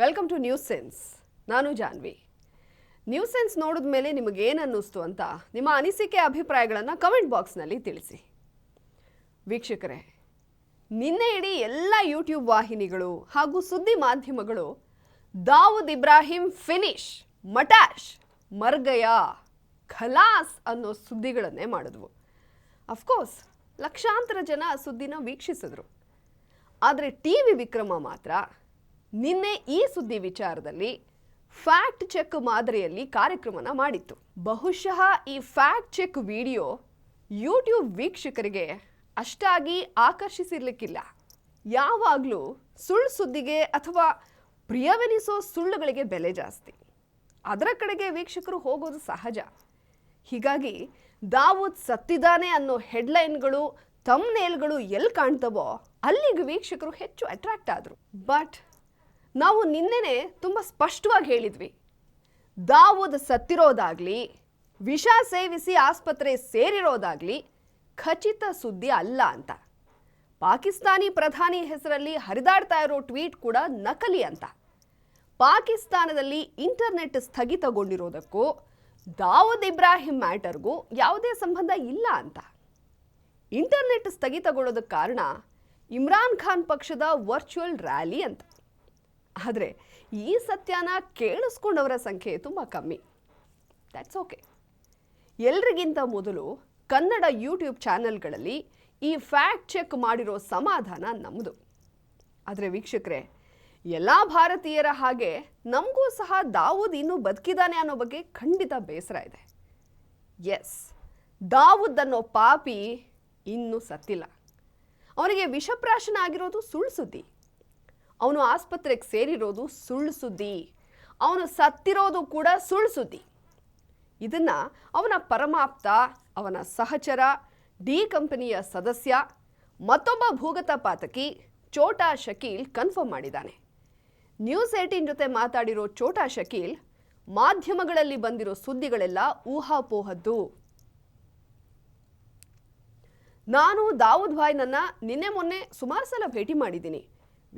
Welcome two news sense ನಾನು Janhvi. News sense ನೋಡಿದ ಮೇಲೆ ನಿಮಗೆ ಏನು ಅನ್ನಿಸ್ತು ಅಂತ ನಿಮ್ಮ ಅನಿಸಿಕೆ ಅಭಿಪ್ರಾಯಗಳನ್ನು ಕಮೆಂಟ್ ಬಾಕ್ಸ್ನಲ್ಲಿ ತಿಳಿಸಿ. ವೀಕ್ಷಕರೇ, ನಿನ್ನೆ ಇಡೀ ಎಲ್ಲ ಯೂಟ್ಯೂಬ್ ವಾಹಿನಿಗಳು ಹಾಗೂ ಸುದ್ದಿ ಮಾಧ್ಯಮಗಳು ದಾವೂದ್ ಇಬ್ರಾಹಿಂ ಫಿನಿಶ್, ಮಟಾಶ್ ಮರ್ಗಯ ಖಲಾಸ್ ಅನ್ನೋ ಸುದ್ದಿಗಳನ್ನೇ ಮಾಡಿದ್ವು. ಅಫ್ಕೋರ್ಸ್ ಲಕ್ಷಾಂತರ ಜನ ಸುದ್ದಿನ ವೀಕ್ಷಿಸಿದ್ರು. ಆದರೆ ಟಿ ವಿ ವಿಕ್ರಮ ಮಾತ್ರ ನಿನ್ನೆ ಈ ಸುದ್ದಿ ವಿಚಾರದಲ್ಲಿ ಫ್ಯಾಕ್ಟ್ ಚೆಕ್ ಮಾದರಿಯಲ್ಲಿ ಕಾರ್ಯಕ್ರಮನ ಮಾಡಿತ್ತು. ಬಹುಶಃ ಈ ಫ್ಯಾಕ್ಟ್ ಚೆಕ್ ವಿಡಿಯೋ ಯೂಟ್ಯೂಬ್ ವೀಕ್ಷಕರಿಗೆ ಅಷ್ಟಾಗಿ ಆಕರ್ಷಿಸಿರ್ಲಿಕ್ಕಿಲ್ಲ. ಯಾವಾಗಲೂ ಸುಳ್ಳು ಸುದ್ದಿಗೆ ಅಥವಾ ಪ್ರಿಯವೆನಿಸೋ ಸುಳ್ಳುಗಳಿಗೆ ಬೆಲೆ ಜಾಸ್ತಿ. ಅದರ ಕಡೆಗೆ ವೀಕ್ಷಕರು ಹೋಗೋದು ಸಹಜ. ಹೀಗಾಗಿ ದಾವೂದ್ ಸತ್ತಿದ್ದಾನೆ ಅನ್ನೋ ಹೆಡ್ಲೈನ್ಗಳು ತಮ್ಮ ನೇಲ್ಗಳು ಎಲ್ಲಿ ಕಾಣ್ತವೋ ಅಲ್ಲಿಗೆ ವೀಕ್ಷಕರು ಹೆಚ್ಚು ಅಟ್ರಾಕ್ಟ್ ಆದರು. ಬಟ್ ನಾವು ನಿನ್ನೆನೆ ತುಂಬ ಸ್ಪಷ್ಟವಾಗಿ ಹೇಳಿದ್ವಿ. ದಾವೂದ್ ಸತ್ತಿರೋದಾಗ್ಲಿ, ವಿಷ ಸೇವಿಸಿ ಆಸ್ಪತ್ರೆ ಸೇರಿರೋದಾಗ್ಲಿ ಖಚಿತ ಸುದ್ದಿ ಅಲ್ಲ ಅಂತ. ಪಾಕಿಸ್ತಾನಿ ಪ್ರಧಾನಿ ಹೆಸರಲ್ಲಿ ಹರಿದಾಡ್ತಾ ಇರೋ ಟ್ವೀಟ್ ಕೂಡ ನಕಲಿ ಅಂತ. ಪಾಕಿಸ್ತಾನದಲ್ಲಿ ಇಂಟರ್ನೆಟ್ ಸ್ಥಗಿತಗೊಂಡಿರೋದಕ್ಕೂ ದಾವೂದ್ ಇಬ್ರಾಹಿಂ ಮ್ಯಾಟರ್ಗೂ ಯಾವುದೇ ಸಂಬಂಧ ಇಲ್ಲ ಅಂತ. ಇಂಟರ್ನೆಟ್ ಸ್ಥಗಿತಗೊಳ್ಳೋದಕ್ಕೆ ಕಾರಣ ಇಮ್ರಾನ್ ಖಾನ್ ಪಕ್ಷದ ವರ್ಚುವಲ್ ರ್ಯಾಲಿ ಅಂತ. ಆದರೆ ಈ ಸತ್ಯನ ಕೇಳಿಸ್ಕೊಂಡವರ ಸಂಖ್ಯೆ ತುಂಬ ಕಮ್ಮಿ. ದ್ಯಾಟ್ಸ್ ಓಕೆ ಎಲ್ರಿಗಿಂತ ಮೊದಲು ಕನ್ನಡ ಯೂಟ್ಯೂಬ್ ಚಾನೆಲ್ಗಳಲ್ಲಿ ಈ ಫ್ಯಾಕ್ಟ್ ಚೆಕ್ ಮಾಡಿರೋ ಸಮಾಧಾನ ನಮ್ಮದು ಆದರೆ ವೀಕ್ಷಕರೇ, ಎಲ್ಲ ಭಾರತೀಯರ ಹಾಗೆ ನಮಗೂ ಸಹ ದಾವೂದ್ ಇನ್ನೂ ಬದುಕಿದ್ದಾನೆ ಅನ್ನೋ ಬಗ್ಗೆ ಖಂಡಿತ ಬೇಸರ ಇದೆ. ಎಸ್ ದಾವೂದ್ ಅನ್ನೋ ಪಾಪಿ ಇನ್ನೂ ಸತ್ತಿಲ್ಲ. ಅವನಿಗೆ ವಿಷಪ್ರಾಶನ ಆಗಿರೋದು ಸುಳ್ಳು ಸುದ್ದಿ ಅವನು ಆಸ್ಪತ್ರೆಗೆ ಸೇರಿರೋದು ಸುಳ್ಳು ಸುದ್ದಿ. ಅವನು ಸತ್ತಿರೋದು ಕೂಡ ಸುಳ್ಳು ಸುದ್ದಿ. ಇದನ್ನು ಅವನ ಪರಮಾಪ್ತ, ಅವನ ಸಹಚರ, ಡಿ ಕಂಪನಿಯ ಸದಸ್ಯ, ಮತ್ತೊಬ್ಬ ಭೂಗತ ಪಾತಕಿ ಚೋಟಾ ಶಕೀಲ್ ಕನ್ಫರ್ಮ್ ಮಾಡಿದ್ದಾನೆ. ನ್ಯೂಸ್ ಏಟೀನ್ ಜೊತೆ ಮಾತಾಡಿರೋ ಚೋಟಾ ಶಕೀಲ್ ಮಾಧ್ಯಮಗಳಲ್ಲಿ ಬಂದಿರೋ ಸುದ್ದಿಗಳೆಲ್ಲ ಊಹಾಪೋಹದ್ದು. ನಾನು ದಾವೂದ್ ಭಾಯ್ನನ್ನು ನಿನ್ನೆ ಮೊನ್ನೆ ಸುಮಾರು ಸಲ ಭೇಟಿ ಮಾಡಿದ್ದೀನಿ.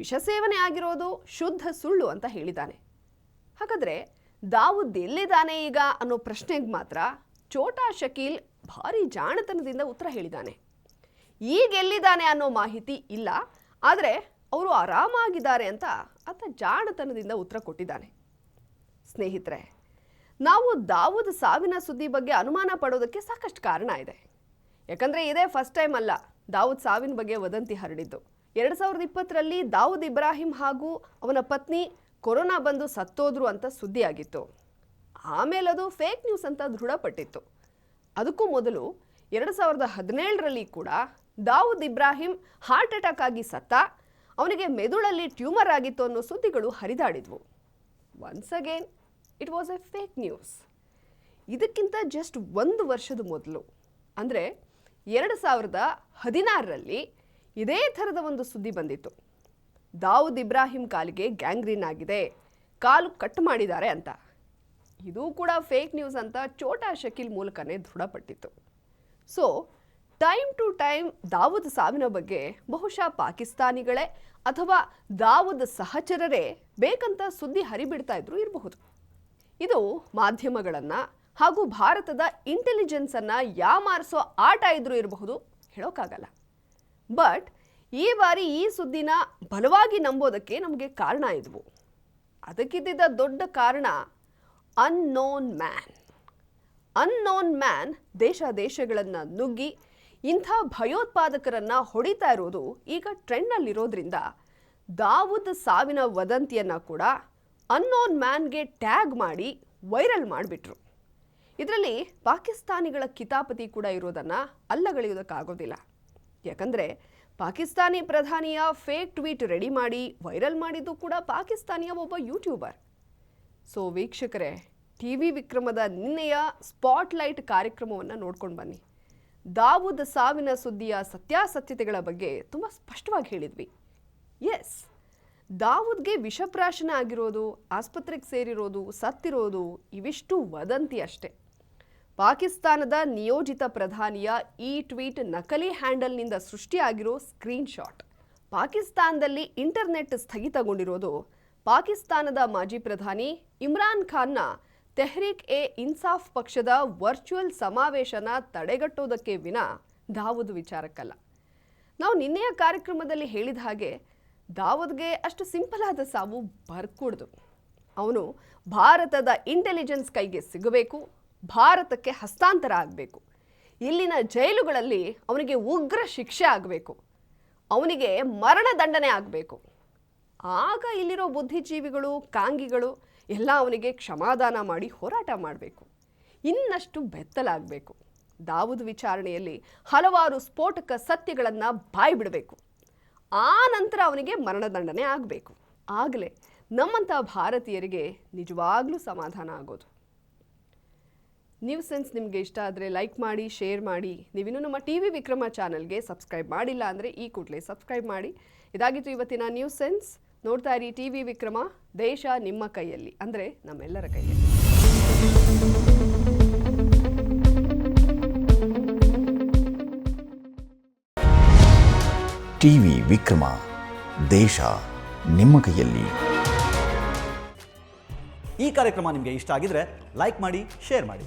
ವಿಷ ಸೇವನೆ ಆಗಿರೋದು ಶುದ್ಧ ಸುಳ್ಳು ಅಂತ ಹೇಳಿದ್ದಾನೆ. ಹಾಗಾದರೆ ದಾವುದ್ ಎಲ್ಲಿದ್ದಾನೆ ಈಗ ಅನ್ನೋ ಪ್ರಶ್ನೆಗೆ ಮಾತ್ರ ಚೋಟಾ ಶಕೀಲ್ ಭಾರಿ ಜಾಣತನದಿಂದ ಉತ್ತರ ಹೇಳಿದ್ದಾನೆ. ಈಗ ಎಲ್ಲಿದ್ದಾನೆ ಅನ್ನೋ ಮಾಹಿತಿ ಇಲ್ಲ, ಆದರೆ ಅವರು ಆರಾಮಾಗಿದ್ದಾರೆ ಅಂತ ಆತ ಜಾಣತನದಿಂದ ಉತ್ತರ ಕೊಟ್ಟಿದ್ದಾನೆ. ಸ್ನೇಹಿತರೆ, ನಾವು ದಾವೂದ್ ಸಾವಿನ ಸುದ್ದಿ ಬಗ್ಗೆ ಅನುಮಾನ ಪಡೋದಕ್ಕೆ ಸಾಕಷ್ಟು ಕಾರಣ ಇದೆ. ಯಾಕಂದರೆ ಇದೇ ಫಸ್ಟ್ ಟೈಮ್ ಅಲ್ಲ, ದಾವೂದ್ ಸಾವಿನ ಬಗ್ಗೆ ವದಂತಿ ಹರಡಿದ್ದು. ಎರಡು ಸಾವಿರದ ಇಪ್ಪತ್ತರಲ್ಲಿ ದಾವೂದ್ ಇಬ್ರಾಹಿಂ ಹಾಗೂ ಅವನ ಪತ್ನಿ ಕೊರೋನಾ ಬಂದು ಸತ್ತೋದ್ರು ಅಂತ ಸುದ್ದಿಯಾಗಿತ್ತು. ಆಮೇಲೆ ಅದು ಫೇಕ್ ನ್ಯೂಸ್ ಅಂತ ದೃಢಪಟ್ಟಿತ್ತು. ಅದಕ್ಕೂ ಮೊದಲು ಎರಡು ಸಾವಿರದ ಹದಿನೇಳರಲ್ಲಿ ಕೂಡ ದಾವೂದ್ ಇಬ್ರಾಹಿಂ ಹಾರ್ಟ್ ಅಟ್ಯಾಕ್ ಆಗಿ ಸತ್ತ, ಅವನಿಗೆ ಮೆದುಳಲ್ಲಿ ಟ್ಯೂಮರ್ ಆಗಿತ್ತು ಅನ್ನೋ ಸುದ್ದಿಗಳು ಹರಿದಾಡಿದ್ವು. Once again it was a fake news ಇದಕ್ಕಿಂತ ಜಸ್ಟ್ ಒಂದು ವರ್ಷದ ಮೊದಲು, ಅಂದರೆ ಎರಡು ಸಾವಿರದ ಹದಿನಾರರಲ್ಲಿ ಇದೇ ಥರದ ಒಂದು ಸುದ್ದಿ ಬಂದಿತ್ತು. ದಾವೂದ್ ಇಬ್ರಾಹಿಂ ಕಾಲಿಗೆ ಗ್ಯಾಂಗ್ರೀನ್ ಆಗಿದೆ. ಕಾಲು ಕಟ್ ಮಾಡಿದ್ದಾರೆ ಅಂತ. ಇದು ಕೂಡ ಫೇಕ್ ನ್ಯೂಸ್ ಅಂತ ಚೋಟಾ ಶಕೀಲ್ ಮೂಲಕನೇ ದೃಢಪಟ್ಟಿತ್ತು. So, time to time Dawood ಸಾವಿನ ಬಗ್ಗೆ ಬಹುಶಃ ಪಾಕಿಸ್ತಾನಿಗಳೇ ಅಥವಾ ದಾವೂದ್ ಸಹಚರರೇ ಬೇಕಂತ ಸುದ್ದಿ ಹರಿಬಿಡ್ತಾ ಇದ್ರು ಇರಬಹುದು. ಇದು ಮಾಧ್ಯಮಗಳನ್ನು ಹಾಗೂ ಭಾರತದ ಇಂಟೆಲಿಜೆನ್ಸನ್ನು ಯಾಮಾರಿಸೋ ಆಟ ಇದ್ರೂ ಇರಬಹುದು ಹೇಳೋಕ್ಕಾಗಲ್ಲ. ಬಟ್ ಈ ಬಾರಿ ಈ ಸುದ್ದಿನ ಬಲವಾಗಿ ನಂಬೋದಕ್ಕೆ ನಮಗೆ ಕಾರಣ ಇದ್ವು. ಅದಕ್ಕಿದ್ದ ದೊಡ್ಡ ಕಾರಣ ಅನ್ನೋನ್ ಮ್ಯಾನ್ ಅನ್ನೋನ್ ಮ್ಯಾನ್ ದೇಶ ದೇಶಗಳನ್ನು ನುಗ್ಗಿ ಇಂಥ ಭಯೋತ್ಪಾದಕರನ್ನು ಹೊಡಿತಾ ಇರೋದು ಈಗ ಟ್ರೆಂಡ್ನಲ್ಲಿರೋದ್ರಿಂದ ದಾವೂದ್ ಸಾವಿನ ವದಂತಿಯನ್ನು ಕೂಡ ಅನ್ನೋನ್ ಮ್ಯಾನ್ಗೆ ಟ್ಯಾಗ್ ಮಾಡಿ ವೈರಲ್ ಮಾಡಿಬಿಟ್ರು. ಇದರಲ್ಲಿ ಪಾಕಿಸ್ತಾನಿಗಳ ಕಿತಾಪತಿ ಕೂಡ ಇರೋದನ್ನು ಅಲ್ಲಗಳೆಯೋದಕ್ಕಾಗೋದಿಲ್ಲ. ಯಾಕಂದರೆ ಪಾಕಿಸ್ತಾನಿ ಪ್ರಧಾನಿಯ ಫೇಕ್ ಟ್ವೀಟ್ ರೆಡಿ ಮಾಡಿ ವೈರಲ್ ಮಾಡಿದ್ದು ಕೂಡ ಪಾಕಿಸ್ತಾನಿಯ ಒಬ್ಬ ಯೂಟ್ಯೂಬರ್ ಸೊ ವೀಕ್ಷಕರೇ ಟಿ ವಿ ವಿಕ್ರಮದ ನಿನ್ನೆಯ ಸ್ಪಾಟ್ಲೈಟ್ ಕಾರ್ಯಕ್ರಮವನ್ನು ನೋಡ್ಕೊಂಡು ಬನ್ನಿ. ದಾವೂದ್ ಸಾವಿನ ಸುದ್ದಿಯ ಸತ್ಯಾಸತ್ಯತೆಗಳ ಬಗ್ಗೆ ತುಂಬ ಸ್ಪಷ್ಟವಾಗಿ ಹೇಳಿದ್ವಿ. ಎಸ್ ದಾವೂದ್ಗೆ ವಿಷಪ್ರಾಶನ ಆಗಿರೋದು, ಆಸ್ಪತ್ರೆಗೆ ಸೇರಿರೋದು, ಸತ್ತಿರೋದು ಇವಿಷ್ಟು ವದಂತಿ ಅಷ್ಟೇ. ಪಾಕಿಸ್ತಾನದ ನಿಯೋಜಿತ ಪ್ರಧಾನಿಯ ಈ ಟ್ವೀಟ್ ನಕಲಿ ಹ್ಯಾಂಡಲ್ನಿಂದ ಸೃಷ್ಟಿಯಾಗಿರೋ ಸ್ಕ್ರೀನ್ಶಾಟ್. ಪಾಕಿಸ್ತಾನದಲ್ಲಿ ಇಂಟರ್ನೆಟ್ ಸ್ಥಗಿತಗೊಂಡಿರೋದು ಪಾಕಿಸ್ತಾನದ ಮಾಜಿ ಪ್ರಧಾನಿ ಇಮ್ರಾನ್ ಖಾನ್ನ ತೆಹ್ರೀಕ್ ಎ ಇನ್ಸಾಫ್ ಪಕ್ಷದ ವರ್ಚುವಲ್ ಸಮಾವೇಶನ ತಡೆಗಟ್ಟೋದಕ್ಕೆ ವಿನ ದಾವುದ್ ವಿಚಾರಕ್ಕಲ್ಲ. ನಾವು ನಿನ್ನೆಯ ಕಾರ್ಯಕ್ರಮದಲ್ಲಿ ಹೇಳಿದ ಹಾಗೆ ದಾವೂದ್ಗೆ ಅಷ್ಟು ಸಿಂಪಲ್ ಆದ ಸಾವು ಬರ್ಕೂಡ್ದು. ಅವನು ಭಾರತದ ಇಂಟೆಲಿಜೆನ್ಸ್ ಕೈಗೆ ಸಿಗಬೇಕು ಭಾರತಕ್ಕೆ ಹಸ್ತಾಂತರ ಆಗಬೇಕು. ಇಲ್ಲಿನ ಜೈಲುಗಳಲ್ಲಿ ಅವನಿಗೆ ಉಗ್ರ ಶಿಕ್ಷೆ ಆಗಬೇಕು. ಅವನಿಗೆ ಮರಣದಂಡನೆ ಆಗಬೇಕು. ಆಗ ಇಲ್ಲಿರೋ ಬುದ್ಧಿಜೀವಿಗಳು, ಕಾಂಗಿಗಳು ಎಲ್ಲ ಅವನಿಗೆ ಕ್ಷಮಾದಾನ ಮಾಡಿ ಹೋರಾಟ ಮಾಡಬೇಕು. ಇನ್ನಷ್ಟು ಬೆತ್ತಲಾಗಬೇಕು ದಾವುದ್ ವಿಚಾರಣೆಯಲ್ಲಿ ಹಲವಾರು ಸ್ಫೋಟಕ ಸತ್ಯಗಳನ್ನು ಬಾಯ್ಬಿಡಬೇಕು. ಆ ನಂತರ ಅವನಿಗೆ ಮರಣದಂಡನೆ ಆಗಬೇಕು. ಆಗಲೇ ನಮ್ಮಂಥ ಭಾರತೀಯರಿಗೆ ನಿಜವಾಗ್ಲೂ ಸಮಾಧಾನ ಆಗೋದು. ನ್ಯೂಸ್ ಸೆನ್ಸ್ ನಿಮಗೆ ಇಷ್ಟ ಆದರೆ ಲೈಕ್ ಮಾಡಿ ಶೇರ್ ಮಾಡಿ. ನೀವಿನ್ನೂ ನಮ್ಮ ಟಿ ವಿ ವಿಕ್ರಮ ಚಾನಲ್ಗೆ ಸಬ್ಸ್ಕ್ರೈಬ್ ಮಾಡಿಲ್ಲ ಅಂದರೆ ಈ ಕೂಡಲೇ ಸಬ್ಸ್ಕ್ರೈಬ್ ಮಾಡಿ. ಇದಾಗಿತ್ತು ಇವತ್ತಿನ ನ್ಯೂಸ್ ಸೆನ್ಸ್ ನೋಡ್ತಾ ಇರಿ ಟಿ ವಿ ವಿಕ್ರಮ ದೇಶ ನಿಮ್ಮ ಕೈಯಲ್ಲಿ ಅಂದರೆ ನಮ್ಮೆಲ್ಲರ ಕೈಯಲ್ಲಿ. ಟಿವಿ ವಿಕ್ರಮ ದೇಶ ನಿಮ್ಮ ಕೈಯಲ್ಲಿ. ಈ ಕಾರ್ಯಕ್ರಮ ನಿಮಗೆ ಇಷ್ಟ ಆಗಿದ್ರೆ ಲೈಕ್ ಮಾಡಿ ಶೇರ್ ಮಾಡಿ.